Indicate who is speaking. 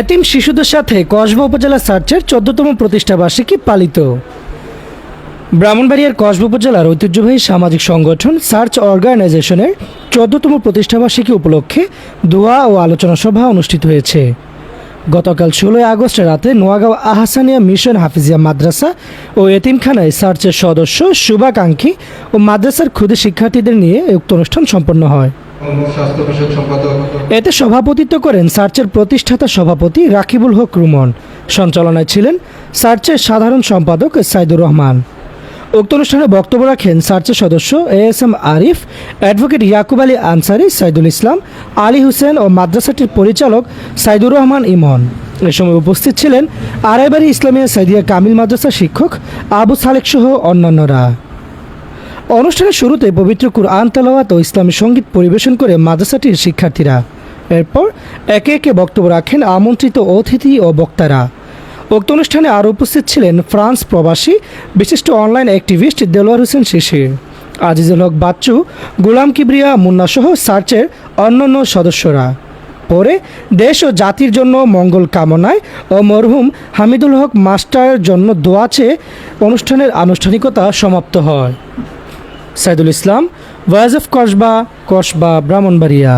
Speaker 1: এতিম শিশুদের সাথে কসবা উপজেলা সার্চের চোদ্দতম প্রতিষ্ঠাবার্ষিকী পালিত। ব্রাহ্মণবাড়িয়ার কসবা উপজেলার ঐতিহ্যবাহী সামাজিক সংগঠন সার্চ অর্গানাইজেশনের চোদ্দতম প্রতিষ্ঠাবার্ষিকী উপলক্ষে দোয়া ও আলোচনা সভা অনুষ্ঠিত হয়েছে। গতকাল ষোলোই আগস্ট রাতে নোয়াগাঁও আহসানিয়া মিশন হাফিজিয়া মাদ্রাসা ও এতিমখানায় সার্চের সদস্য শুভাকাঙ্ক্ষী ও মাদ্রাসার ক্ষুদে শিক্ষার্থীদের নিয়ে উক্ত অনুষ্ঠান সম্পন্ন হয়। এতে সভাপতিত্ব করেন সার্চের প্রতিষ্ঠাতা সভাপতি রাকিবুল হক রুমন। সঞ্চালনায় ছিলেন সার্চের সাধারণ সম্পাদক সাইদুর রহমান। উক্ত অনুষ্ঠানে বক্তব্য রাখেন সার্চের সদস্য A S M Arif, advocate Yakub Ali Ansari, Saidul Islam, Ali Hossain ও মাদ্রাসাটির পরিচালক সাইদুর রহমান ইমন। এ সময় উপস্থিত ছিলেন আড়াইবাড়ি ইসলামিয়া সাইদিয়া কামিল মাদ্রাসা শিক্ষক আবু সালেক সহ অন্যান্যরা। অনুষ্ঠানের শুরুতে পবিত্র কুরআন তেলাওয়াত ও ইসলামী সংগীত পরিবেশন করে মাদ্রাসাটির শিক্ষার্থীরা। এরপর একে একে বক্তব্য রাখেন আমন্ত্রিত অতিথি ও বক্তারা। উক্ত অনুষ্ঠানে আরও উপস্থিত ছিলেন ফ্রান্স প্রবাসী, বিশিষ্ট অনলাইন অ্যাক্টিভিস্ট দেলোয়ার হোসেন শিশির, আজিজুল হক বাচ্চু, গুলাম কিবরিয়া মুন্না সহ সার্চের অন্যান্য সদস্যরা। পরে দেশ ও জাতির জন্য মঙ্গল কামনায় ও মরহুম হামিদুল হক মাস্টারের জন্য দোয়া চেয়ে অনুষ্ঠানের আনুষ্ঠানিকতা সমাপ্ত হয়। Saidul Islam voice of Kasba Kasba Brahmanbaria